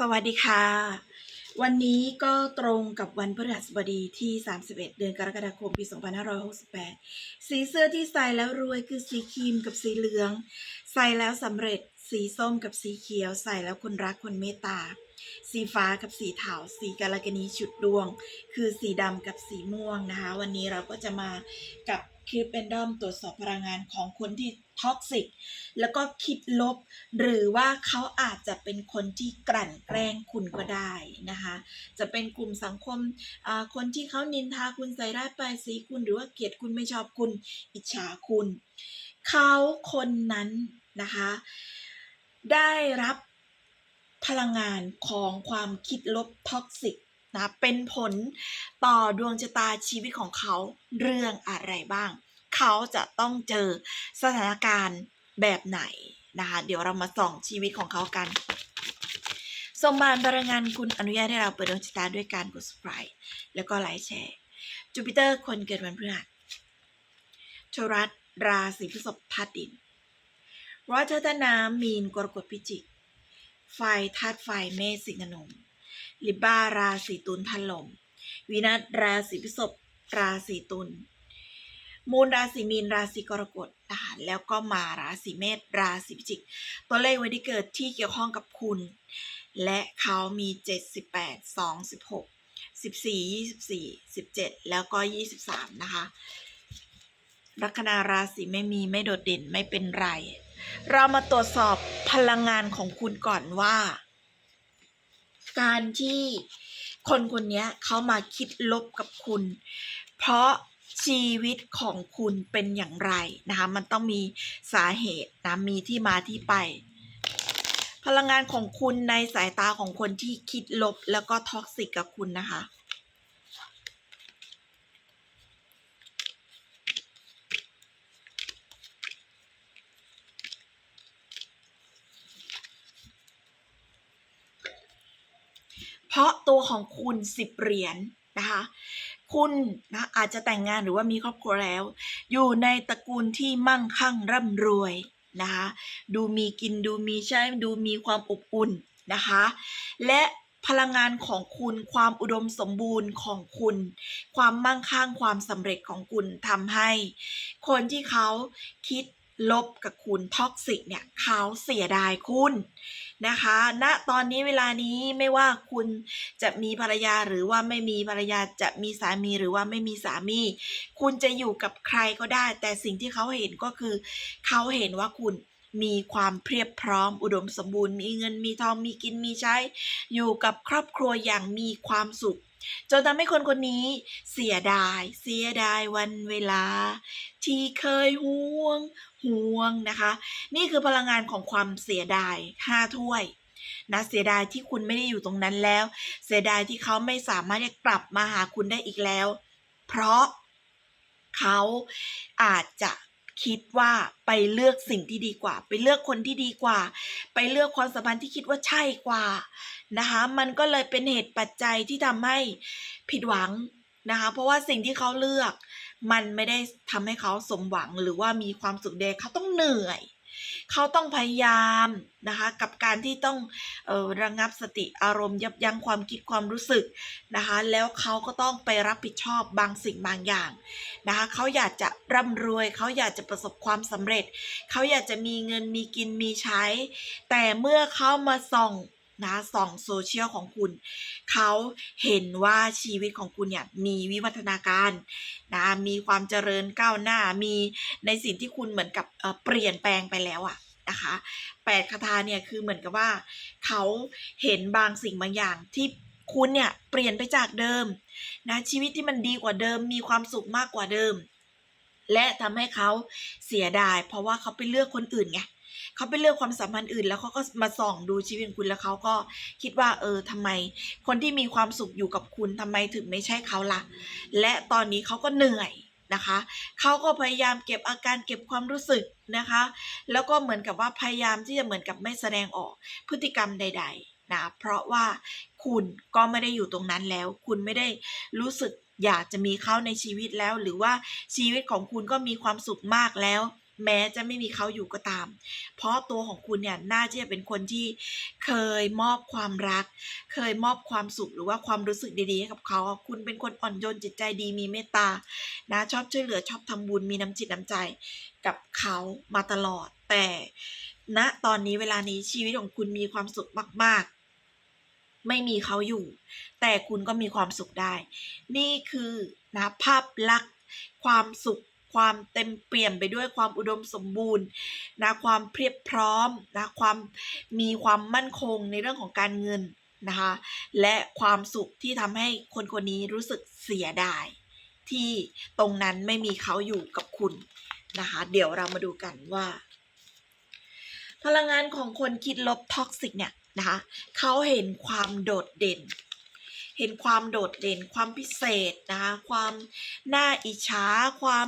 สวัสดีค่ะ วันนี้ก็ตรงกับวันพฤหัสบดีที่ 31 เดือนกรกฎาคม ปี 2568 สีเสื้อที่ใส่แล้วรวยคือสีครีมกับสีเหลือง ใส่แล้วสำเร็จ สีส้มกับสีเขียว ใส่แล้วคนรักคนเมตตา สีฟ้ากับสีเทาสีกาลกนีชุดดวง คือสีดำกับสีม่วงนะคะ วันนี้เราก็จะมากับ คลิปแอนดอมตรวจสอบพลังงานของคนที่ท็อกซิกแล้วก็คิดลบ หรือว่าเขาอาจจะเป็นคนที่กลั่นแกล้งคุณก็ได้นะคะ จะเป็นกลุ่มสังคมคนที่เขานินทาคุณใส่ร้ายป้ายสีคุณ หรือว่าเกลียดคุณไม่ชอบคุณอิจฉาคุณ เขาคนนั้นนะคะ ได้รับพลังงานของความคิดลบท็อกซิกนะเป็นผลต่อดวงชะตาชีวิตของเขาเรื่องอะไรบ้าง เขาจะต้องเจอสถานการณ์แบบไหนนะคะ เดี๋ยวเรามาส่องชีวิตของเขากันสมบานพลังงานคุณอนุญาตให้เราเปิดดวงชะตาด้วยการกด subscribe แล้วก็ไลค์แชร์จูปิเตอร์คนเกิดวันพฤหัสชรัตราศีพฤษภธาตุดินรัชธน้ำมีนกรกฎพิจิกไฟธาตุไฟเมษสิงห์นมลิบาราศีตุลทันลม วินัสราศีพฤษภราศีตุล มูลราศีมีนราศีกรกฎนะคะแล้วก็มาราศีเมษราศีพิจิก ตัวเลขวันที่เกิดที่เกี่ยวข้องกับคุณ และเขามี 78 2 16 14 24 17 แล้วก็ 23 นะคะลัคนาราศีไม่มีไม่โดดเด่นไม่เป็นไร เรามาตรวจสอบพลังงานของคุณก่อนว่า การที่คนคนนี้เขามาคิดลบกับคุณ เพราะ ชีวิตของคุณเป็นอย่างไรนะคะ มันต้องมีสาเหตุนะมีที่มาที่ไป พลังงานของคุณในสายตาของคนที่คิดลบแล้วก็ท็อกซิกกับคุณนะคะเพราะตัวของคุณสิบเหรียญนะคะ คุณนะอาจจะแต่งงานหรือว่ามีครอบครัวแล้ว อยู่ในตระกูลที่มั่งคั่งร่ำรวยนะคะดูมีกินดูมีใช้ดูมีความอบอุ่นนะคะ และพลังงานของคุณความอุดมสมบูรณ์ของคุณ ความมั่งคั่งความสำเร็จของคุณทำให้ คนที่เขาคิดลบกับคุณท็อกซิกเนี่ยเขาเสียดายคุณ นะคะณตอนนี้เวลานี้ไม่ว่าคุณจะมีภรรยาหรือว่าไม่มีภรรยาจะมีสามีหรือว่าไม่มีสามี คุณจะอยู่กับใครก็ได้ แต่สิ่งที่เขาเห็นก็คือเขาเห็นว่าคุณมีความเพียบพร้อมอุดมสมบูรณ์ มีเงินมีทองมีกินมีใช้ อยู่กับครอบครัวอย่างมีความสุข จนทำให้คนคนนี้เสียดาย เสียดายวันเวลา ที่เคยห่วงห่วงนะคะ นี่คือพลังงานของความเสียดายห้าถ้วยนะเสียดายที่คุณไม่ได้อยู่ตรงนั้นแล้ว เสียดายที่เขาไม่สามารถจะกลับมาหาคุณได้อีกแล้ว เพราะเขาอาจจะ คิดว่าไปเลือกสิ่งที่ดีกว่า ไปเลือกคนที่ดีกว่า ไปเลือกความสัมพันธ์ที่คิดว่าใช่กว่านะคะมันก็เลยเป็นเหตุปัจจัยที่ทำให้ผิดหวังนะคะเพราะว่าสิ่งที่เขาเลือก มันไม่ได้ทำให้เขาสมหวังหรือว่ามีความสุขเดเขาต้องเหนื่อย เขาต้องพยายามนะคะกับการที่ต้องออระงับสติอารมณ์ยับยั้งความคิดความรู้สึกนะคะแล้วเขาก็ต้องไปรับผิดชอบบางสิ่งบางอย่างนะคะเขาอยากจะร่ำรวยเขาอยากจะประสบความสำเร็จ เขาอยากจะมีเงินมีกินมีใช้ แต่เมื่อเขามาส่อง นะส่องโซเชียลของคุณ เขาเห็นว่าชีวิตของคุณเนี่ยมีวิวัฒนาการนะมีความเจริญก้าวหน้ามีในสิ่งที่คุณเหมือนกับเปลี่ยนแปลงไปแล้วอะนะคะแปดคาถาเนี่ยคือเหมือนกับว่า เขาเห็นบางสิ่งบางอย่างที่คุณเนี่ยเปลี่ยนไปจากเดิมนะชีวิตที่มันดีกว่าเดิม มีความสุขมากกว่าเดิม และทำให้เขาเสียดาย เพราะว่าเขาไปเลือกคนอื่นไง เขาไปเลือกความสัมพันธ์อื่น แล้วเขาก็มาส่องดูชีวิตคุณแล้วเขาก็คิดว่า เออทำไม คนที่มีความสุขอยู่กับคุณทำไมถึงไม่ใช่เขาล่ะ และตอนนี้เขาก็เหนื่อยนะคะเขาก็พยายามเก็บอาการเก็บความรู้สึกนะคะ แล้วก็เหมือนกับว่าพยายามที่จะเหมือนกับไม่แสดงออกพฤติกรรมใด ๆ นะ เพราะว่าคุณก็ไม่ได้อยู่ตรงนั้นแล้ว คุณไม่ได้รู้สึกอยากจะมีเขาในชีวิตแล้ว หรือว่าชีวิตของคุณก็มีความสุขมากแล้ว แม้จะไม่มีเขาอยู่ก็ตาม เพราะตัวของคุณเนี่ยน่าจะเป็นคนที่เคยมอบความรัก เคยมอบความสุขหรือว่าความรู้สึกดีๆให้กับเขา คุณเป็นคนอ่อนโยนจิตใจดีมีเมตตา นะชอบช่วยเหลือชอบทำบุญมีน้ำจิตน้ำใจกับเขามาตลอด แต่ณตอนนี้เวลานี้ชีวิตของคุณมีความสุขมาก ๆ ไม่มีเขาอยู่ แต่คุณก็มีความสุขได้ นี่คือนะภาพลักษณ์ความสุข ความเต็มเปี่ยมไปด้วยความอุดมสมบูรณ์นะความเพียบพร้อมนะความมีความมั่นคงในเรื่องของการเงินนะคะและความสุขที่ทำให้คนคนนี้รู้สึกเสียดาย ที่ตรงนั้นไม่มีเขาอยู่กับคุณนะคะเดี๋ยวเรามาดูกันว่า พลังงานของคนคิดลบท็อกซิกเนี่ยนะคะเขาเห็นความโดดเด่น เห็นความโดดเด่นความพิเศษนะคะความน่าอิจฉาความ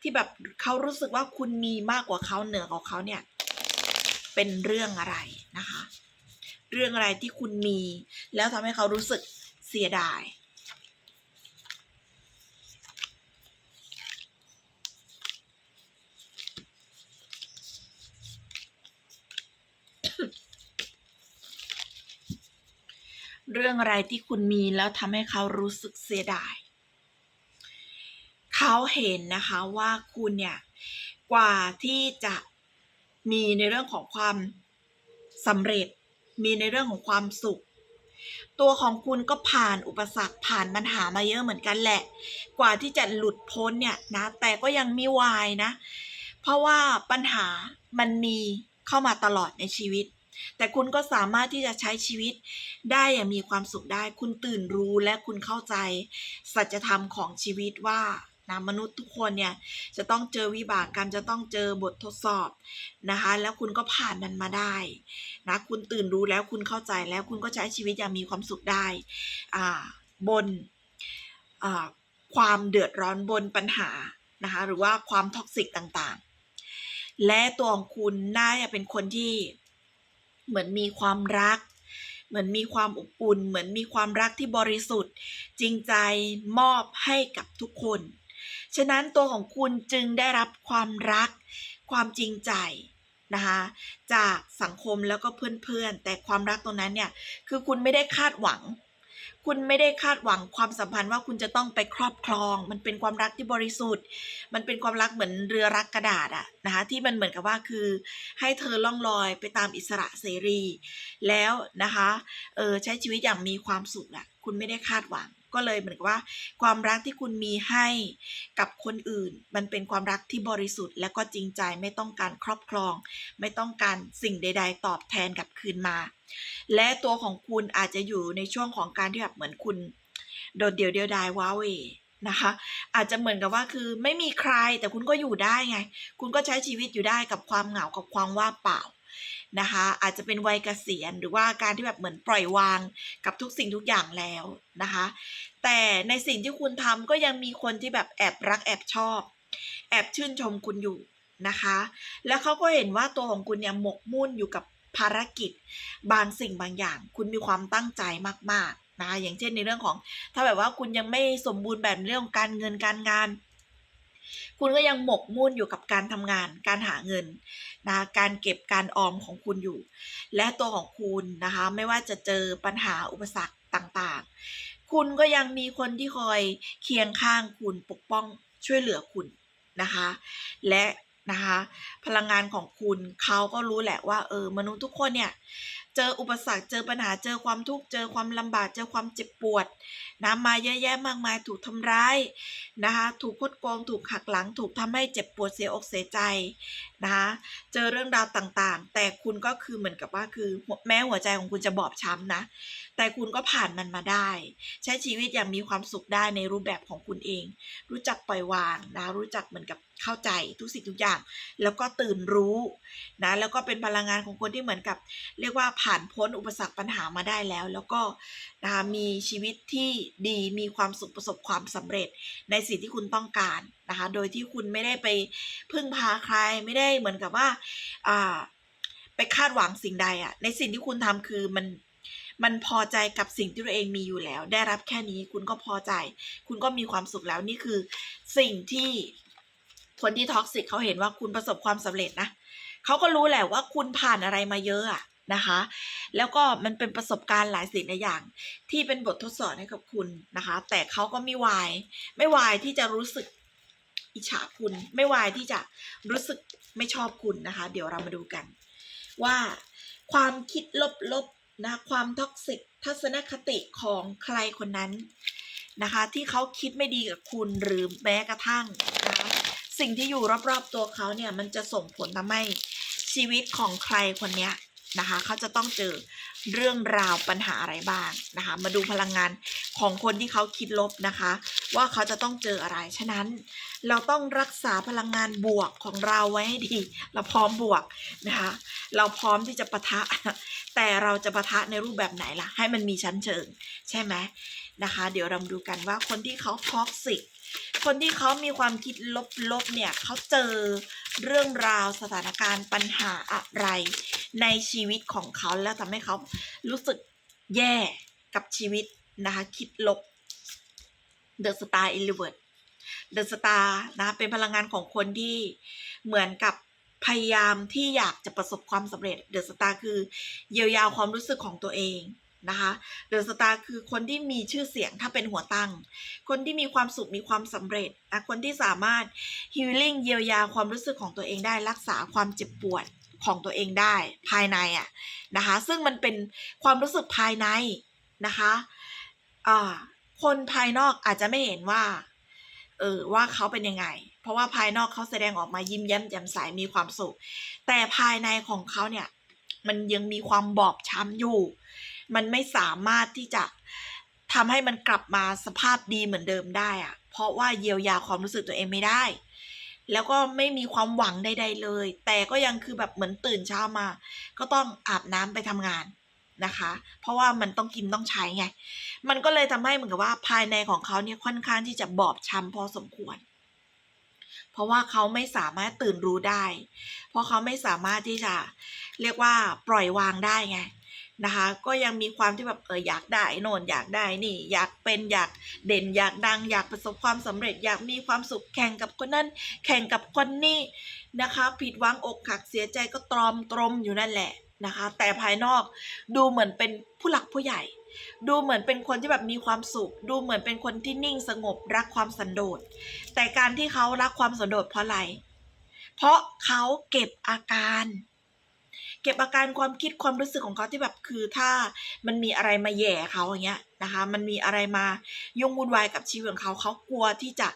ที่แบบเขารู้สึกว่าคุณมีมากกว่าเขาเหนือกว่าเขาเนี่ยเป็นเรื่องอะไรนะคะ เรื่องอะไรที่คุณมี แล้วทำให้เขารู้สึกเสียดาย เรื่องอะไรที่คุณมีแล้วทำให้เขารู้สึกเสียดาย เขาเห็นนะคะว่าคุณเนี่ยกว่าที่จะมีในเรื่องของความสำเร็จ มีในเรื่องของความสุข ตัวของคุณก็ผ่านอุปสรรคผ่านปัญหามาเยอะเหมือนกันแหละ กว่าที่จะหลุดพ้นเนี่ยนะแต่ก็ยังม่วายนะ เพราะว่าปัญหามันมีเข้ามาตลอดในชีวิต แต่คุณก็สามารถที่จะใช้ชีวิตได้อย่างมีความสุขได้ คุณตื่นรู้และคุณเข้าใจ สัจธรรมของชีวิตว่านะมนุษย์ทุกคนเนี่ยจะต้องเจอวิบากกรรมจะต้องเจอบททดสอบนะคะ แล้วคุณก็ผ่านมันมาได้นะคุณตื่นรู้แล้วคุณเข้าใจแล้วคุณก็ใช้ชีวิตอย่างมีความสุขได้อ่าบนอ่าความเดือดร้อนบนปัญหานะคะหรือว่าความท็อกซิกต่างๆ และตัวของคุณน่าจะเป็นคนที่ เหมือนมีความรัก เหมือนมีความอบอุ่น เหมือนมีความรักที่บริสุทธิ์ จริงใจมอบให้กับทุกคน ฉะนั้นตัวของคุณจึงได้รับความรัก ความจริงใจนะคะจากสังคมแล้วก็เพื่อนๆ แต่ความรักตรงนั้นเนี่ยคือคุณไม่ได้คาดหวัง คุณไม่ได้คาดหวังความสัมพันธ์ว่าคุณจะต้องไปครอบครอง มันเป็นความรักที่บริสุทธิ์ มันเป็นความรักเหมือนเรือรักกระดาษอะนะคะที่มันเหมือนกับว่าคือ ให้เธอล่องลอยไปตามอิสระเสรี แล้วนะคะเออใช้ชีวิตอย่างมีความสุขอะคุณไม่ได้คาดหวัง ก็เลยเหมือนกับว่า ความรักที่คุณมีให้กับคนอื่น มันเป็นความรักที่บริสุทธิ์ และก็จริงใจไม่ต้องการครอบครอง ไม่ต้องการสิ่งใด ๆ ตอบแทนกลับคืนมา และตัวของคุณอาจจะอยู่ในช่วงของการที่แบบเหมือนคุณ โดดเดี่ยวเดียวดายว้าเวนะคะอาจจะเหมือนกับว่าคือไม่มีใครแต่คุณก็อยู่ได้ไง คุณก็ใช้ชีวิตอยู่ได้กับความเหงากับความว่างเปล่า นะคะ อาจจะเป็นวัยเกษียณหรือว่าการที่แบบเหมือนปล่อยวางกับทุกสิ่งทุกอย่างแล้วนะคะ แต่ในสิ่งที่คุณทำก็ยังมีคนที่แบบแอบรักแอบชอบ แอบชื่นชมคุณอยู่นะคะ แล้วเขาก็เห็นว่าตัวของคุณเนี่ยหมกมุ่นอยู่กับภารกิจ บางสิ่งบางอย่าง คุณมีความตั้งใจมากๆนะคะอย่างเช่นในเรื่องของ ถ้าแบบว่าคุณยังไม่สมบูรณ์แบบเรื่องของการเงินการงาน คุณก็ยังหมกมุ่นอยู่กับการทำงาน การหาเงิน นะการเก็บการออมของคุณอยู่ และตัวของคุณนะคะไม่ว่าจะเจอปัญหาอุปสรรคต่างๆ คุณก็ยังมีคนที่คอยเคียงข้างคุณปกป้องช่วยเหลือคุณนะคะ และนะคะพลังงานของคุณเขาก็รู้แหละว่าเออมนุษย์ทุกคนเนี่ย เจออุปสรรค เจอปัญหา เจอความทุกข์ เจอความลำบาก เจอความเจ็บปวดนะมาเยอะแยะมากมาย ถูกทำร้ายนะคะ ถูกคดโกง ถูกหักหลัง ถูกทำให้เจ็บปวดเสียอกเสียใจนะคะ เจอเรื่องราวต่างๆ แต่คุณก็คือเหมือนกับว่าคือแม้หัวใจของคุณจะบอบช้ำนะ แต่คุณก็ผ่านมันมาได้ ใช้ชีวิตอย่างมีความสุขได้ในรูปแบบของคุณเอง รู้จักปล่อยวางนะ รู้จักเหมือนกับ เข้าใจทุกสิ่งทุกอย่าง แล้วก็ตื่นรู้นะแล้วก็เป็นพลังงานของคนที่เหมือนกับ เรียกว่าผ่านพ้นอุปสรรคปัญหามาได้แล้ว แล้วก็นะคะมีชีวิตที่ดีมีความสุขประสบความสำเร็จในสิ่งที่คุณต้องการนะคะโดยที่คุณไม่ได้ไปพึ่งพาใครไม่ได้เหมือนกับว่าอ่าไปคาดหวังสิ่งใดอะ่ะในสิ่งที่คุณทำคือมันมันพอใจกับสิ่งที่ตัวเองมีอยู่แล้ว ได้รับแค่นี้คุณก็พอใจ คุณก็มีความสุขแล้วนี่คือสิ่งที่ คนที่ท็อกซิกเขาเห็นว่าคุณประสบความสำเร็จนะเขาก็รู้แหละว่าคุณผ่านอะไรมาเยอะอะนะคะ แล้วก็มันเป็นประสบการณ์หลายสิ่งหลายอย่าง ที่เป็นบททดสอบให้กับคุณนะคะ แต่เขาก็ไม่วาย ไม่วายที่จะรู้สึกอิจฉาคุณ ไม่วายที่จะรู้สึกไม่ชอบคุณนะคะ เดี๋ยวเรามาดูกัน ว่าความคิดลบๆนะความท็อกซิกทัศนคติของใครคนนั้นนะคะ ที่เขาคิดไม่ดีกับคุณหรือแม้กระทั่งนะคะ สิ่งที่อยู่รอบๆตัวเขาเนี่ยมันจะส่งผลทำให้ชีวิตของใครคนเนี้ยนะคะเขาจะต้องเจอเรื่องราวปัญหาอะไรบ้างนะคะมาดูพลังงานของคนที่เขาคิดลบนะคะ ว่าเขาจะต้องเจออะไร ฉะนั้นเราต้องรักษาพลังงานบวกของเราไว้ให้ดี เราพร้อมบวกนะคะเราพร้อมที่จะปะทะ แต่เราจะปะทะในรูปแบบไหนล่ะ ให้มันมีชั้นเชิง ใช่ไหมนะคะ เดี๋ยวเรามาดูกันว่าคนที่เขาท็อกซิก คนที่เขามีความคิดลบๆเนี่ยเขาเจอเรื่องราวสถานการณ์ปัญหาอะไร ในชีวิตของเขาแล้วทำให้เขารู้สึกแย่กับชีวิตนะคะคิดลบ The Star i l l e v e r t The Star นะเป็นพลังงานของคนที่เหมือนกับพยายามที่อยากจะประสบความสำเร็จ The Star คือเยียวยาความรู้สึกของตัวเอง นะคะ The Star คือคนที่มีชื่อเสียงถ้าเป็นหัวตั้ง คนที่มีความสุขมีความสำเร็จนะคนที่สามารถ healing เยียวยาความรู้สึกของตัวเองได้รักษาความเจ็บปวดของตัวเองได้ภายในอะนะคะซึ่งมันเป็นความรู้สึกภายในนะคะอ่าคนภายนอกอาจจะไม่เห็นว่าเออว่าเขาเป็นยังไง เพราะว่าภายนอกเขาแสดงออกมายิ้มแย้มแจ่มใสมีความสุข แต่ภายในของเขาเนี่ยมันยังมีความบอบช้ำอยู่ มันไม่สามารถที่จะทำให้มันกลับมาสภาพดีเหมือนเดิมได้อะเพราะว่าเยียวยาความรู้สึกตัวเองไม่ได้ แล้วก็ไม่มีความหวังใด ๆ เลย แต่ก็ยังคือแบบเหมือนตื่นเช้ามา ก็ต้องอาบน้ำไปทำงานนะคะ เพราะว่ามันต้องกินต้องใช้ไง มันก็เลยทำให้เหมือนกับว่าภายในของเขาเนี่ยค่อนข้างที่จะบอบช้ำพอสมควร เพราะว่าเขาไม่สามารถตื่นรู้ได้ เพราะเขาไม่สามารถที่จะเรียกว่าปล่อยวางได้ไง นะคะ ก็ยังมีความที่แบบเอออยากได้โน่นอยากได้นี่ อยากเป็นอยากเด่นอยากดัง อยากประสบความสำเร็จ อยากมีความสุขแข่งกับคนนั้นแข่งกับคนนี้นะคะ ผิดหวังอกหักเสียใจก็ตรอมตรมอยู่นั่นแหละนะคะ แต่ภายนอกดูเหมือนเป็นผู้หลักผู้ใหญ่ ดูเหมือนเป็นคนที่แบบมีความสุข ดูเหมือนเป็นคนที่นิ่งสงบรักความสันโดษแต่การที่เขารักความสันโดษเพราะอะไร เพราะเขาเก็บอาการ เก็บอาการความคิดความรู้สึกของเขาที่แบบคือถ้ามันมีอะไรมาแย่เขาอย่างเงี้ยนะคะ มันมีอะไรมายุ่งวุ่นวายกับชีวิตของเขาเขากลัวที่จะ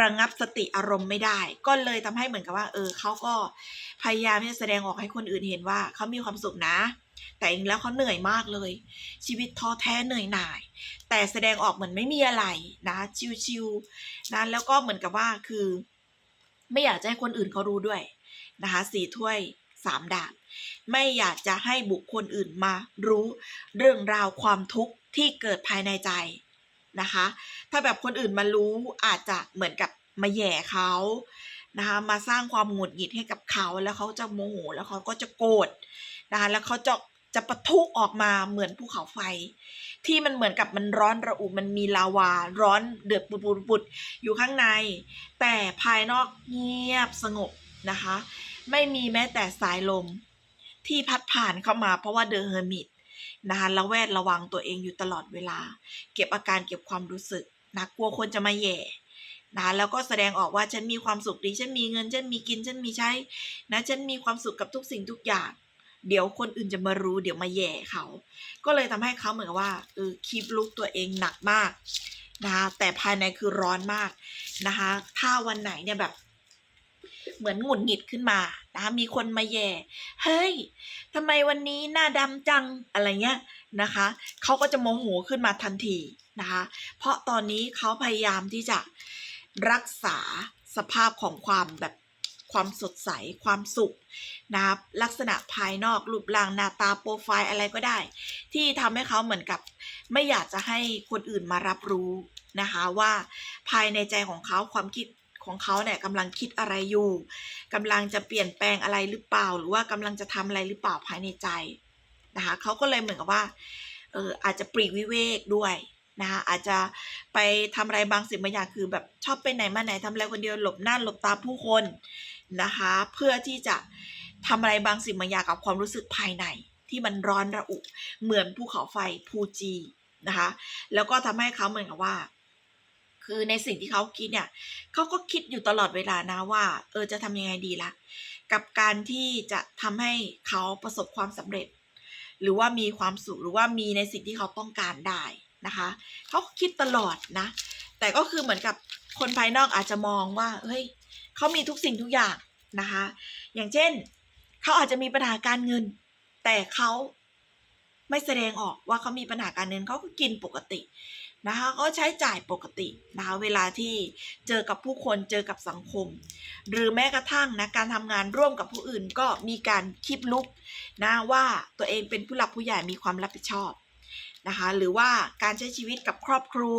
ระงับสติอารมณ์ไม่ได้ ก็เลยทำให้เหมือนกับว่า เออเขาก็พยายามที่จะแสดงออกให้คนอื่นเห็นว่าเขามีความสุขนะแต่จริงแล้วเขาเหนื่อยมากเลย ชีวิตท้อแท้เหนื่อยหน่าย แต่แสดงออกเหมือนไม่มีอะไรนะชิวๆนะแล้วก็เหมือนกับว่าคือ ไม่อยากจะให้คนอื่นเขารู้ด้วยนะคะสี่ถ้วยสามดาบ ไม่อยากจะให้บุคคลอื่นมารู้เรื่องราวความทุกข์ที่เกิดภายในใจนะคะ ถ้าแบบคนอื่นมารู้อาจจะเหมือนกับมาแย่เขานะคะมาสร้างความหงุดหงิดให้กับเขาแล้วเขาจะโมโหแล้วเขาก็จะโกรธนะคะแล้วเขาจะจะปะทุออกมาเหมือนภูเขาไฟ ที่มันเหมือนกับมันร้อนระอุมันมีลาวา ร้อนเดือดปุดๆๆอยู่ข้างใน แต่ภายนอกเงียบสงบนะคะ ไม่มีแม้แต่สายลม ที่พัดผ่านเข้ามาเพราะว่าเดอะเฮอร์มิตนะคะระแวดระวังตัวเองอยู่ตลอดเวลา เก็บอาการเก็บความรู้สึกนะกลัวคนจะมาแย่นะแล้วก็แสดงออกว่าฉันมีความสุขดี ฉันมีเงิน ฉันมีกิน ฉันมีใช้ นะ ฉันมีความสุขกับทุกสิ่งทุกอย่าง เดี๋ยวคนอื่นจะมารู้ เดี๋ยวมาแย่เขา ก็เลยทำให้เขาเหมือนว่าเออคีบลุกตัวเองหนักมากนะคะแต่ภายในคือร้อนมากนะคะ ถ้าวันไหนเนี่ยแบบ เหมือนหงุดหงิดขึ้นมานะคะมีคนมาแย่ เฮ้ยทำไมวันนี้หน้าดำจังอะไรเงี้ยนะคะเขาก็จะโมโหขึ้นมาทันทีนะคะ เพราะตอนนี้เขาพยายามที่จะรักษาสภาพของความแบบความสดใสความสุขนะครับลักษณะภายนอกรูปร่างหน้าตาโปรไฟล์อะไรก็ได้ ที่ทำให้เขาเหมือนกับ ไม่อยากจะให้คนอื่นมารับรู้นะคะว่าภายในใจของเขาความคิด ของเขาเนี่ยกำลังคิดอะไรอยู่กำลังจะเปลี่ยนแปลงอะไรหรือเปล่า หรือว่ากำลังจะทำอะไรหรือเปล่าภายในใจนะคะเขาก็เลยเหมือนกับว่าเอออาจจะปลีกวิเวกด้วยนะคะอาจจะไปทำอะไรบางสิ่งบางอย่างคือแบบชอบไปไหนมาไหนทำอะไรคนเดียวหลบหน้าหลบตาผู้คนนะคะ เพื่อที่จะทำอะไรบางสิ่งบางอย่างกับความรู้สึกภายใน ที่มันร้อนระอุเหมือนภูเขาไฟภูจีนะคะ แล้วก็ทำให้เขาเหมือนกับว่า คือในสิ่งที่เขาคิดเนี่ยเขาก็คิดอยู่ตลอดเวลานะว่า เออจะทำยังไงดีละกับการที่จะทำให้เขาประสบความสำเร็จ หรือว่ามีความสุขหรือว่ามีในสิ่งที่เขาต้องการได้นะคะเขาคิดตลอดนะ แต่ก็คือเหมือนกับคนภายนอกอาจจะมองว่าเฮ้ยเขามีทุกสิ่งทุกอย่างนะคะ อย่างเช่นเขาอาจจะมีปัญหาการเงิน แต่เขาไม่แสดงออกว่าเขามีปัญหาการเงินเขาก็กินปกติ นะคะเขาใช้จ่ายปกตินะคะเวลาที่เจอกับผู้คนเจอกับสังคม หรือแม้กระทั่งนะการทำงานร่วมกับผู้อื่นก็มีการคิดลุกนะว่าตัวเองเป็นผู้หลักผู้ใหญ่มีความรับผิดชอบนะคะหรือว่าการใช้ชีวิตกับครอบครัว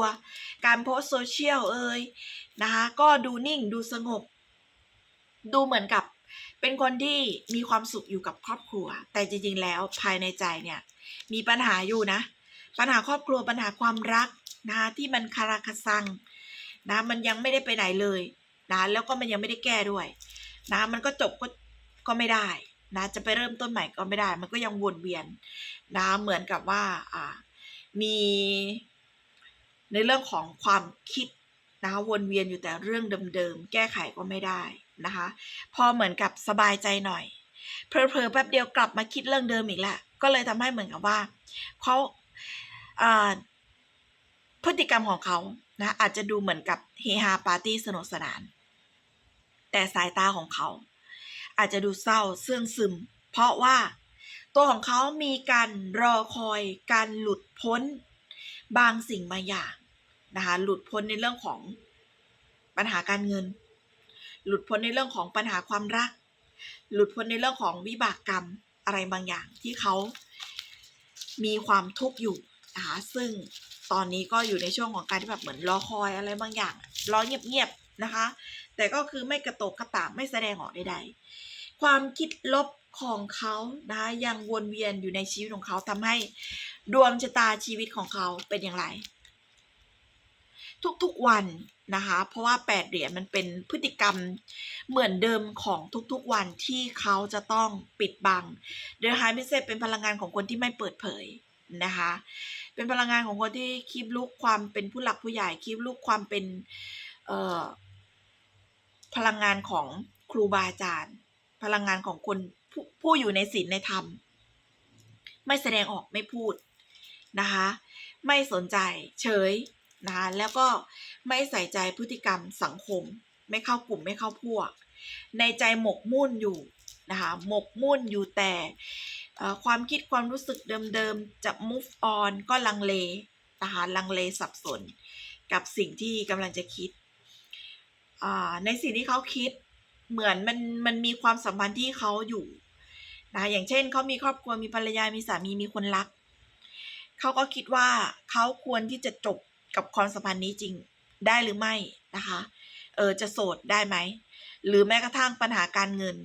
การโพสโซเชียลเอ่ยนะคะก็ดูนิ่งดูสงบ ดูเหมือนกับเป็นคนที่มีความสุขอยู่กับครอบครัว แต่จริงๆแล้วภายในใจเนี่ยมีปัญหาอยู่นะ ปัญหาครอบครัวปัญหาความรัก นะคะที่มันคาราคาซังนะมันยังไม่ได้ไปไหนเลยนะแล้วก็มันยังไม่ได้แก้ด้วยนะมันก็จบก็ก็ไม่ได้นะจะไปเริ่มต้นใหม่ก็ไม่ได้ มันก็ยังวนเวียนนะเหมือนกับว่าอ่ามีในเรื่องของความคิดนะคะวนเวียนอยู่แต่เรื่องเดิมๆ แก้ไขก็ไม่ได้นะคะ พอเหมือนกับสบายใจหน่อย เพลอๆแป๊บเดียวกลับมาคิดเรื่องเดิมอีกแล้วก็เลยทำให้เหมือนกับว่าเขาอ่า พฤติกรรมของเขานะอาจจะดูเหมือนกับเฮฮาปาร์ตี้สนุกสนาน แต่สายตาของเขา อาจจะดูเศร้าเสื่องซึม เพราะว่าตัวของเขามีการรอคอยการหลุดพ้นบางสิ่งบางอย่างนะคะหลุดพ้นในเรื่องของปัญหาการเงิน หลุดพ้นในเรื่องของปัญหาความรัก หลุดพ้นในเรื่องของวิบากกรรมอะไรบางอย่างที่เขามีความทุกข์อยู่นะคะซึ่ง ตอนนี้ก็อยู่ในช่วงของการที่แบบเหมือนรอคอยอะไรบางอย่าง รอเงียบๆนะคะ แต่ก็คือไม่กระโตกกระตากไม่แสดงออกใดๆ ความคิดลบของเขานะคะยังวนเวียนอยู่ในชีวิตของเขาทำให้ดวงชะตาชีวิตของเขาเป็นอย่างไร ทุกๆวันนะคะ เพราะว่าแปดเหรียญมันเป็นพฤติกรรมเหมือนเดิมของทุกๆวันที่เขาจะต้องปิดบังเดอะไฮมิเซเป็นพลังงานของคนที่ไม่เปิดเผย นะคะ เป็นพลังงานของคนที่คีบลุกความเป็นผู้หลักผู้ใหญ่คีบลุกความเป็นเอพลังงานของครูบาอาจารย์ พลังงานของคนผู้ผู้อยู่ในศีลในธรรม ไม่แสดงออกไม่พูดนะคะ ไม่สนใจเฉยนะคะแล้วก็ไม่ใส่ใจพฤติกรรมสังคม ไม่เข้ากลุ่มไม่เข้าพวก ในใจหมกมุ่นอยู่นะคะหมกมุ่นอยู่แต่ ความคิดความรู้สึกเดิมๆ จะ move on ก็ลังเลนะคะลังเลสับสน กับสิ่งที่กำลังจะคิด ในสิ่งที่เขาคิดเหมือนมันมันมีความสัมพันธ์ที่เขาอยู่นะคะอย่างเช่นเขามีครอบครัวมีภรรยามีสามีมีคนรัก เขาก็คิดว่าเขาควรที่จะจบกับความสัมพันธ์นี้จริงได้หรือไม่นะคะเออจะโสดได้ไหม หรือแม้กระทั่งปัญหาการเงิน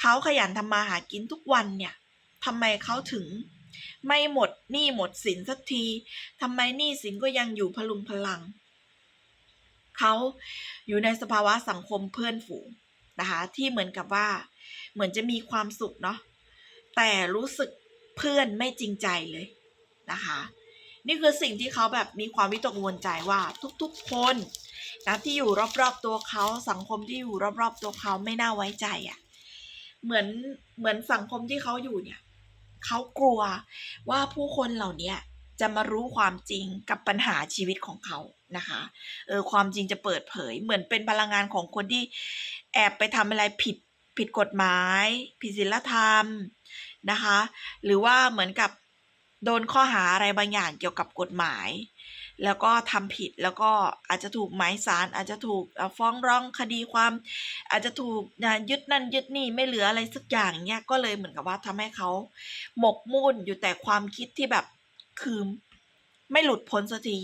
เขาขยันทำมาหากินทุกวันเนี่ย ทำไมเขาถึง ไม่หมดหนี้หมดสินสักทีทำไมหนี้สินก็ยังอยู่พลุงพลัง เขาอยู่ในสภาวะสังคมเพื่อนฝูงนะคะที่เหมือนกับว่า เหมือนจะมีความสุขเนาะแต่รู้สึกเพื่อนไม่จริงใจเลยนะคะนี่คือสิ่งที่เขาแบบมีความวิตกกังวลใจว่าทุกๆคนนะที่อยู่รอบๆตัวเขาสังคมที่อยู่รอบๆตัวเขาไม่น่าไว้ใจอะ่ะเหมือนเหมือนสังคมที่เขาอยู่เนี่ย เขากลัวว่าผู้คนเหล่านี้จะมารู้ความจริงกับปัญหาชีวิตของเขานะคะเออความจริงจะเปิดเผยเหมือนเป็นพลังงานของคนที่แอบไปทำอะไรผิดผิดกฎหมาย ผิดศีลธรรมนะคะ หรือว่าเหมือนกับโดนข้อหาอะไรบางอย่างเกี่ยวกับกฎหมาย แล้วก็ทำผิดแล้วก็อาจจะถูกหมายสารอาจจะถูกฟ้องร้องคดีความ อาจจะถูกนะยึดนั่นยึดนี่ไม่เหลืออะไรสักอย่างเนี้ยก็เลยเหมือนกับว่าทำให้เขาหมกมุ่นอยู่แต่ความคิดที่แบบคือไม่หลุดพ้นสักที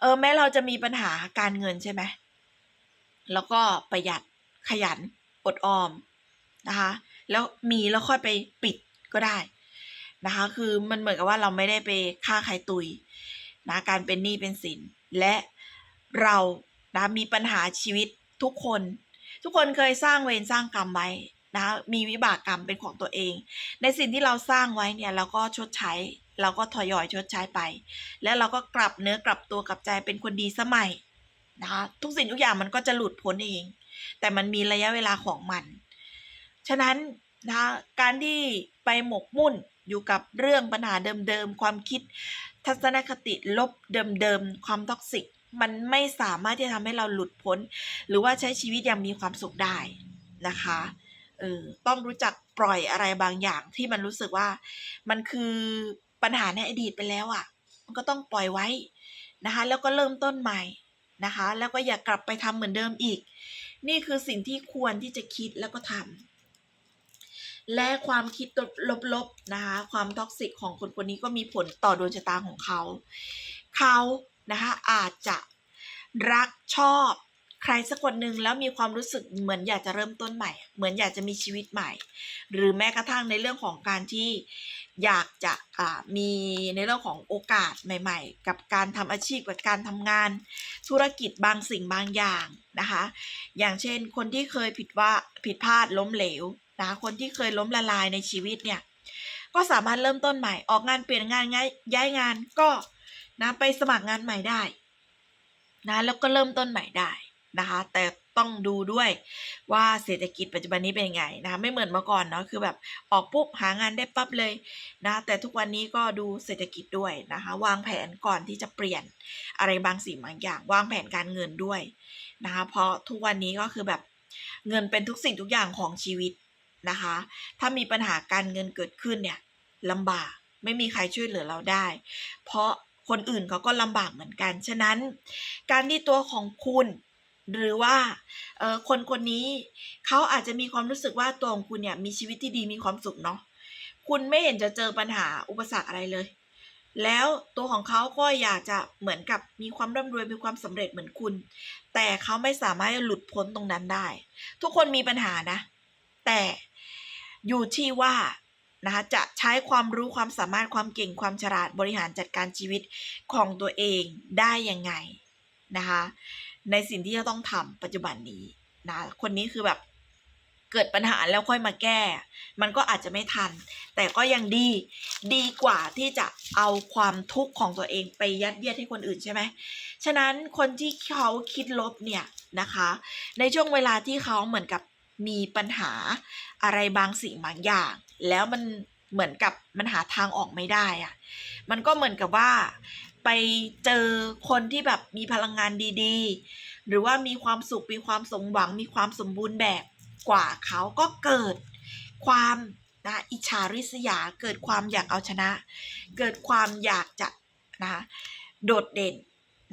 เออแม้เราจะมีปัญหาการเงินใช่ไหมแล้วก็ประหยัดขยันอดออมนะคะแล้วมีแล้วค่อยไปปิดก็ได้นะคะคือมันเหมือนกับว่าเราไม่ได้ไปฆ่าใครตุย นะการเป็นหนี้เป็นสิน และเรานะมีปัญหาชีวิตทุกคน ทุกคนเคยสร้างเวรสร้างกรรมไว้นะมีวิบากกรรมเป็นของตัวเอง ในสิ่งที่เราสร้างไว้เนี่ยเราก็ชดใช้ เราก็ทยอยชดใช้ไป แล้วเราก็กลับเนื้อกลับตัวกลับใจเป็นคนดีสมัยนะคะทุกสิ่งทุกอย่างมันก็จะหลุดพ้นเอง แต่มันมีระยะเวลาของมัน ฉะนั้นนะคะการที่ไปหมกมุ่นอยู่กับเรื่องปัญหาเดิมๆ ความคิด ทัศนคติลบเดิมๆ ความท็อกซิก มันไม่สามารถที่จะทำให้เราหลุดพ้น หรือว่าใช้ชีวิตอย่างมีความสุขได้นะคะเออต้องรู้จักปล่อยอะไรบางอย่างที่มันรู้สึกว่า มันคือปัญหาในอดีตไปแล้วอะ่ะ มันก็ต้องปล่อยไว้นะคะ แล้วก็เริ่มต้นใหม่นะคะ แล้วก็อย่ากลับไปทำเหมือนเดิมอีก นี่คือสิ่งที่ควรที่จะคิดแล้วก็ทำ และความคิดลบๆนะคะความท็อกซิกของคนคนนี้ก็มีผลต่อดวงชะตาของเขา เขานะคะอาจจะรักชอบใครสักคนหนึ่งแล้วมีความรู้สึกเหมือนอยากจะเริ่มต้นใหม่ เหมือนอยากจะมีชีวิตใหม่ หรือแม้กระทั่งในเรื่องของการที่อยากจะมีในเรื่องของโอกาสใหม่ ๆ กับการทำอาชีพกับการทำงาน ธุรกิจบางสิ่งบางอย่างนะคะ อย่างเช่นคนที่เคยผิดว่าผิดพลาดล้มเหลว นะคนที่เคยล้มละลายในชีวิตเนี่ยก็สามารถเริ่มต้นใหม่ออกงานเปลี่ยนงานย้ายงานก็นะไปสมัครงานใหม่ได้นะแล้วก็เริ่มต้นใหม่ได้นะคะ แต่ต้องดูด้วยว่าเศรษฐกิจปัจจุบันนี้เป็นยังไงนะคะไม่เหมือนเมื่อก่อนเนาะคือแบบออกปุ๊บหางานได้ปั๊บเลยนะแต่ทุกวันนี้ก็ดูเศรษฐกิจด้วยนะคะ วางแผนก่อนที่จะเปลี่ยนอะไรบางสิ่งบางอย่างวางแผนการเงินด้วยนะคะเพราะทุกวันนี้ก็คือแบบเงินเป็นทุกสิ่งทุกอย่างของชีวิต นะคะ ถ้ามีปัญหาการเงินเกิดขึ้นเนี่ยลำบากไม่มีใครช่วยเหลือเราได้ เพราะคนอื่นเขาก็ลำบากเหมือนกัน ฉะนั้น การที่ตัวของคุณหรือว่าคนคนนี้เขาอาจจะมีความรู้สึกว่าตัวของคุณเนี่ยมีชีวิตที่ดีมีความสุขเนาะคุณไม่เห็นจะเจอปัญหาอุปสรรคอะไรเลย แล้วตัวของเขาก็อยากจะเหมือนกับมีความร่ำรวยมีความสำเร็จเหมือนคุณ แต่เขาไม่สามารถหลุดพ้นตรงนั้นได้ ทุกคนมีปัญหานะ แต่ อยู่ที่ว่านะคะจะใช้ความรู้ความสามารถความเก่งความฉลาดบริหารจัดการชีวิตของตัวเองได้ยังไงนะคะในสิ่งที่จะต้องทำปัจจุบันนี้นะคนนี้คือแบบเกิดปัญหาแล้วค่อยมาแก้ มันก็อาจจะไม่ทัน แต่ก็ยังดี ดีกว่าที่จะเอาความทุกข์ของตัวเองไปยัดเยียดให้คนอื่นใช่ไหม ฉะนั้นคนที่เขาคิดลบเนี่ยนะคะ ในช่วงเวลาที่เขาเหมือนกับ มีปัญหาอะไรบางสิ่งบางอย่าง แล้วมันเหมือนกับมันหาทางออกไม่ได้อะมันก็เหมือนกับว่าไปเจอคนที่แบบมีพลังงานดีๆ หรือว่ามีความสุขมีความสมหวัง มีความสมบูรณ์แบบกว่าเขาก็เกิดความนะอิจฉาริษยาเกิดความอยากเอาชนะ เกิดความอยากจะนะโดดเด่น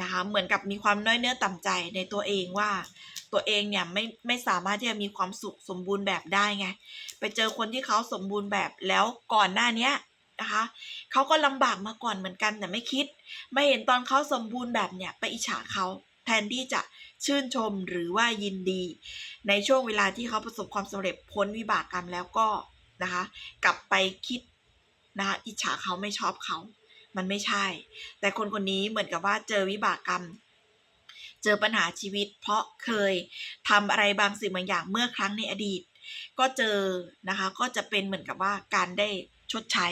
นะคะเหมือนกับมีความน้อยเนื้อต่ำใจในตัวเองว่า ตัวเองเนี่ยไม่ไม่สามารถที่จะมีความสุขสมบูรณ์แบบได้ไง ไปเจอคนที่เขาสมบูรณ์แบบแล้วก่อนหน้านี้นะคะเขาก็ลำบากมาก่อนเหมือนกันแต่ไม่คิด ไม่เห็นตอนเขาสมบูรณ์แบบเนี่ยไปอิจฉาเขาแทนที่จะชื่นชมหรือว่ายินดี ในช่วงเวลาที่เขาประสบความสำเร็จพ้นวิบากกรรมแล้วก็นะคะกลับไปคิดนะคะอิจฉาเขาไม่ชอบเขา มันไม่ใช่ แต่คนคนนี้เหมือนกับว่าเจอวิบากกรรม เจอปัญหาชีวิต เพราะเคยทำอะไรบางสิ่งบางอย่างเมื่อครั้งในอดีต ก็เจอนะคะก็จะเป็นเหมือนกับว่าการได้ชดใช้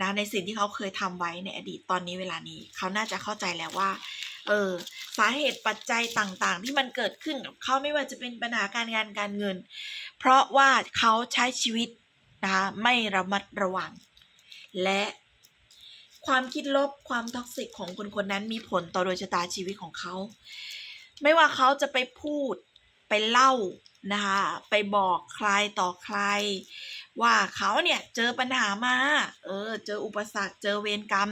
นะในสิ่งที่เขาเคยทำไว้ในอดีตตอนนี้เวลานี้ เขาน่าจะเข้าใจแล้วว่าเออสาเหตุปัจจัยต่างๆ ที่มันเกิดขึ้นกับเขาไม่ว่าจะเป็นปัญหาการงานการเงิน เพราะว่าเขาใช้ชีวิตนะคะไม่ระมัดระวัง และ ความคิดลบความท็อกซิกของคนคนนั้นมีผลต่อโดยชะตาชีวิตของเขา ไม่ว่าเขาจะไปพูดไปเล่านะคะไปบอกใครต่อใคร ว่าเขาเนี่ยเจอปัญหามา เออ เจออุปสรรค เจอเวรกรรม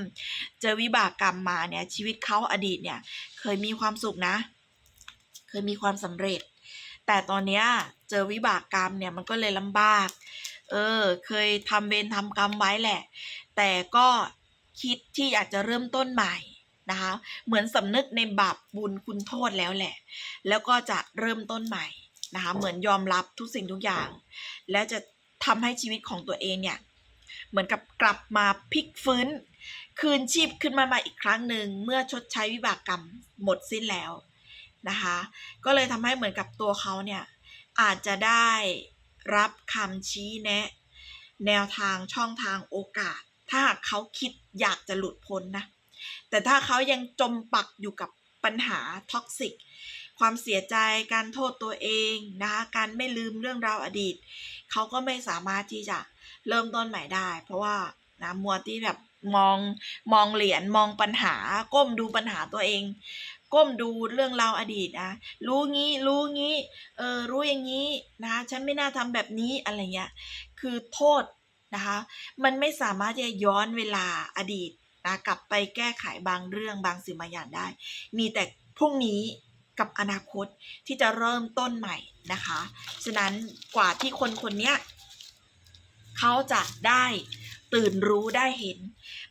เจอวิบากกรรมมาเนี่ย ชีวิตเขาอดีตเนี่ย เคยมีความสุขนะ เคยมีความสำเร็จ แต่ตอนเนี้ยเจอวิบากกรรมเนี่ยมันก็เลยลำบาก เออ เคยทำเวรทำกรรมไว้แหละ แต่ก็ คิดที่อยากจะเริ่มต้นใหม่นะคะเหมือนสำนึกในบาปบุญคุณโทษแล้วแหละ แล้วก็จะเริ่มต้นใหม่นะคะเหมือนยอมรับทุกสิ่งทุกอย่าง แล้วจะทำให้ชีวิตของตัวเองเนี่ยเหมือนกับกลับมาพลิกฟื้น คืนชีพขึ้นมาใหม่อีกครั้งหนึ่งเมื่อชดใช้วิบากกรรมหมดสิ้นแล้วนะคะก็เลยทำให้เหมือนกับตัวเขาเนี่ยอาจจะได้รับคำชี้แนะ แนวทางช่องทางโอกาส ถ้าหากเขาคิดอยากจะหลุดพ้นนะ แต่ถ้าเขายังจมปักอยู่กับปัญหาท็อกซิก ความเสียใจ การโทษตัวเองนะคะการไม่ลืมเรื่องราวอดีต เขาก็ไม่สามารถที่จะเริ่มต้นใหม่ได้ เพราะว่านะมัวที่แบบมองมองเหรียญมองปัญหา ก้มดูปัญหาตัวเอง ก้มดูเรื่องราวอดีตนะรู้งี้รู้งี้เออรู้อย่างนี้นะฉันไม่น่าทำแบบนี้อะไรเงี้ยคือโทษ นะคะ มันไม่สามารถจะย้อนเวลาอดีตนะกลับไปแก้ไขบางเรื่องบางสิ่งบางอย่างได้ มีแต่พรุ่งนี้กับอนาคตที่จะเริ่มต้นใหม่นะคะ ฉะนั้นกว่าที่คนคนนี้เขาจะได้ตื่นรู้ได้เห็น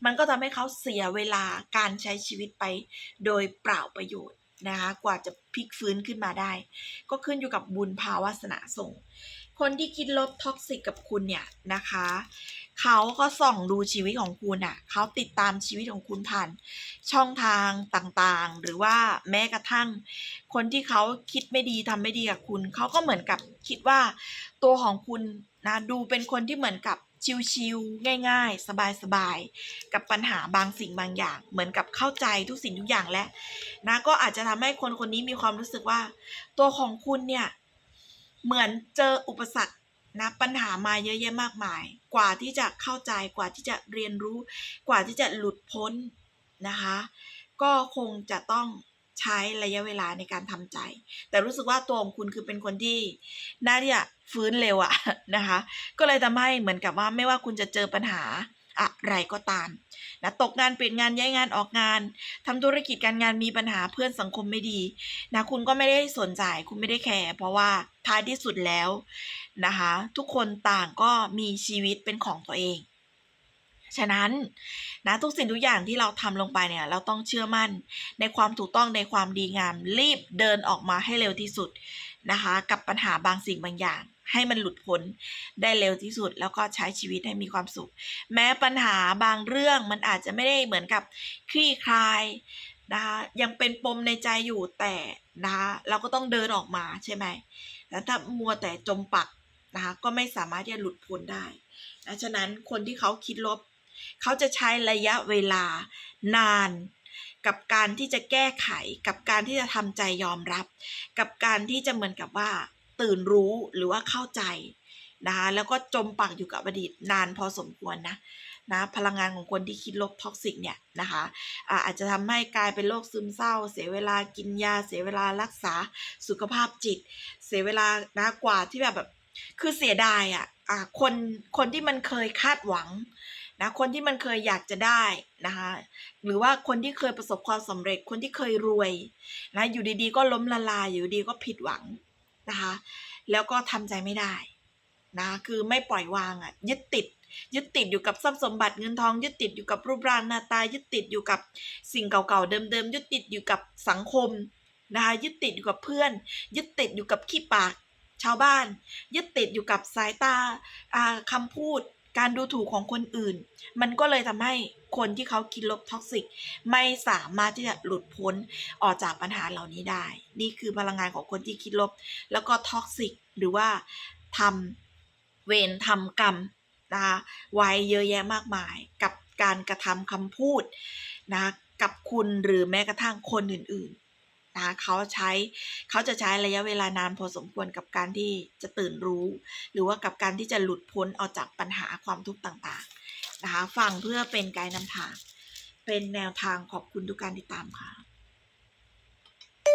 มันก็ทำให้เขาเสียเวลาการใช้ชีวิตไปโดยเปล่าประโยชน์นะคะ กว่าจะพลิกฟื้นขึ้นมาได้ ก็ขึ้นอยู่กับบุญภาวาสนาส่ง คนที่คิดลบท็อกซิกกับคุณเนี่ยนะคะเขาก็ส่องดูชีวิตของคุณอะเขาติดตามชีวิตของคุณผ่านช่องทางต่างๆ หรือว่าแม้กระทั่ง คนที่เขาคิดไม่ดีทำไม่ดีกับคุณเขาก็เหมือนกับคิดว่าตัวของคุณนะดูเป็นคนที่เหมือนกับชิวๆง่ายๆ สบายๆ กับปัญหาบางสิ่งบางอย่าง เหมือนกับเข้าใจทุกสิ่งทุกอย่างและนะก็อาจจะทำให้คนคนนี้มีความรู้สึกว่า ตัวของคุณเนี่ย เหมือนเจออุปสรรคนะปัญหามาเยอะแยะมากมาย กว่าที่จะเข้าใจกว่าที่จะเรียนรู้ กว่าที่จะหลุดพ้นนะคะ ก็คงจะต้องใช้ระยะเวลาในการทำใจ แต่รู้สึกว่าตัวของคุณคือเป็นคนที่น่าที่จะฟื้นเร็วอะนะคะ ก็เลยทำให้เหมือนกับว่าไม่ว่าคุณจะเจอปัญหาอะไรก็ตาม นะตกงานเปลี่ยนงานย้ายงานออกงานทำธุรกิจการงานมีปัญหาเพื่อนสังคมไม่ดีนะคุณก็ไม่ได้สนใจคุณไม่ได้แคร์เพราะว่าท้ายที่สุดแล้วนะคะทุกคนต่างก็มีชีวิตเป็นของตัวเอง ฉะนั้นนะทุกสิ่งทุกอย่างที่เราทำลงไปเนี่ยเราต้องเชื่อมั่นในความถูกต้องในความดีงาม รีบเดินออกมาให้เร็วที่สุดนะคะกับปัญหาบางสิ่งบางอย่าง ให้มันหลุดพ้นได้เร็วที่สุด แล้วก็ใช้ชีวิตให้มีความสุข แม้ปัญหาบางเรื่องมันอาจจะไม่ได้เหมือนกับคลี่คลายนะคะยังเป็นปมในใจอยู่แต่นะคะเราก็ต้องเดินออกมาใช่ไหมแล้วถ้ามัวแต่จมปักนะคะก็ไม่สามารถที่จะหลุดพ้นได้นะฉะนั้นคนที่เขาคิดลบ เขาจะใช้ระยะเวลานานกับการที่จะแก้ไข กับการที่จะทำใจยอมรับ กับการที่จะเหมือนกับว่า ตื่นรู้หรือว่าเข้าใจนะคะแล้วก็จมปักอยู่กับอดีตนานพอสมควรนะนะพลังงานของคนที่คิดลบท็อกซิกเนี่ยนะคะอาอาจจะทำให้กลายเป็นโรคซึมเศร้า เสียเวลากินยา เสียเวลารักษาสุขภาพจิต เสียเวลานะกว่าที่แบบแบบคือเสียดายอะอ่าคนคนที่มันเคยคาดหวังนะคนที่มันเคยอยากจะได้นะคะหรือว่าคนที่เคยประสบความสำเร็จคนที่เคยรวยนะอยู่ดีๆ ก็ล้มละลายอยู่ดีก็ผิดหวัง นะคะ แล้วก็ทำใจไม่ได้นะคือไม่ปล่อยวางอะยึดติด ยึดติดอยู่กับทรัพย์สมบัติเงินทอง ยึดติดอยู่กับรูปร่างหน้าตา ยึดติดอยู่กับสิ่งเก่าๆเดิมๆยึดติดอยู่กับสังคมนะคะยึดติดอยู่กับเพื่อน ยึดติดอยู่กับขี้ปากชาวบ้าน ยึดติดอยู่กับสายตาคำพูด การดูถูกของคนอื่น มันก็เลยทำให้คนที่เขาคิดลบท็อกซิก ไม่สามารถที่จะหลุดพ้นออกจากปัญหาเหล่านี้ได้ นี่คือพลังงานของคนที่คิดลบ แล้วก็ท็อกซิกหรือว่าทำเวรทำกรรมนะคะไว้เยอะแยะมากมายกับการกระทำคำพูดนะกับคุณหรือแม้กระทั่งคนอื่น ๆนะเขาใช้เขาจะใช้ระยะเวลานานพอสมควรกับการที่จะตื่นรู้ หรือว่ากับการที่จะหลุดพ้นออกจากปัญหาความทุกข์ต่างๆนะคะฟังเพื่อเป็นไกด์นำทาง เป็นแนวทางขอบคุณทุกการติดตามค่ะ